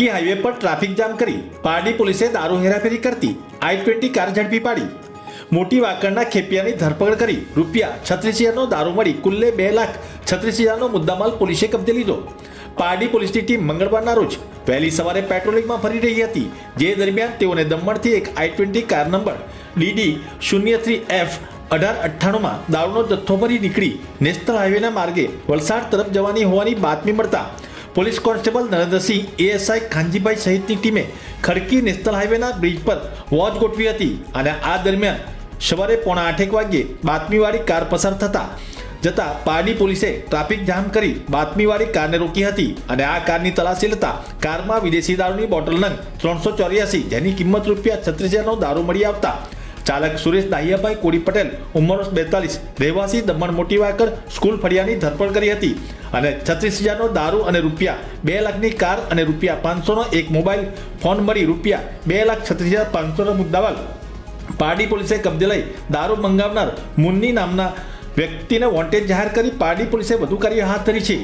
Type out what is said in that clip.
ખડકી હાઈવે પર traffic jam કરી પારડી પોલીસે દારૂ હેરાફેરી કરતી આઈ ટ્વેન્ટી કાર ઝડપી પાડી. મોટી વાકડના ખેપિયાની ધરપકડ કરી રૂપિયા છત્રીસ હજારનો દારૂ મળી કુલ્લે બે લાખ છત્રીસ હજારનો મુદ્દામાલ પોલીસે કબજે લીધો. પારડી પોલીસની ટીમ મંગળવારના રોજ વહેલી સવારે પેટ્રોલિંગમાં ફરી રહી હતી. જે દરમિયાન તેઓને દમણથી એક I twenty car number DD શૂન્ય થ્રી એફ અઢાર અઠ્ઠાણુંમાં દારૂનો જથ્થો ભરી નીકળી નેશનલ હાઈવેના માર્ગે વલસાડ તરફ જવાની હોવાની બાતમી મળતા police constable Narendrasinh ASI Khanjibhai સહિતની ટીમે ખડકી નેશનલ હાઈવેના બ્રિજ પર વોચ ગોઠવી હતી અને આ દરમિયાન સવારે પોણા આઠેક વાગ્યે બાતમીવાળી કાર પસાર થતા જતા પારડી પોલીસે ટ્રાફિક જામ કરી બાતમીવાળી કારને રોકી હતી અને આ કારની તલાશી લેતા કારમાં વિદેશી દારૂની બોટલ નંગ ત્રણસો ચોર્યાસી, જેની કિંમત રૂપિયા છત્રીસ હજારનો દારૂ મળી આવતા ચાલક સુરેશ દાહિયાભાઈ કોડી પટેલ, ઉંમર બેતાલીસ, રહેવાસી દમણ મોટી વાકર સ્કૂલ ફળિયાની ધરપકડ કરી હતી. અને છત્રીસ હજારનો દારૂ અને રૂપિયા, બે લાખની કાર અને રૂપિયા પાંચસોનો એક મોબાઈલ, ફોન મળી રૂપિયા, બે લાખ છત્રીસ હજાર પાંચસોનો મુદ્દાવાલ પારડી પોલીસે કબજે લઈ દારૂ મંગાવનાર મુન્ની નામના વ્યક્તિને વોન્ટેજ જાહેર કરી પારડી પોલીસે વધુ કાર્ય હાથ ધરી છે.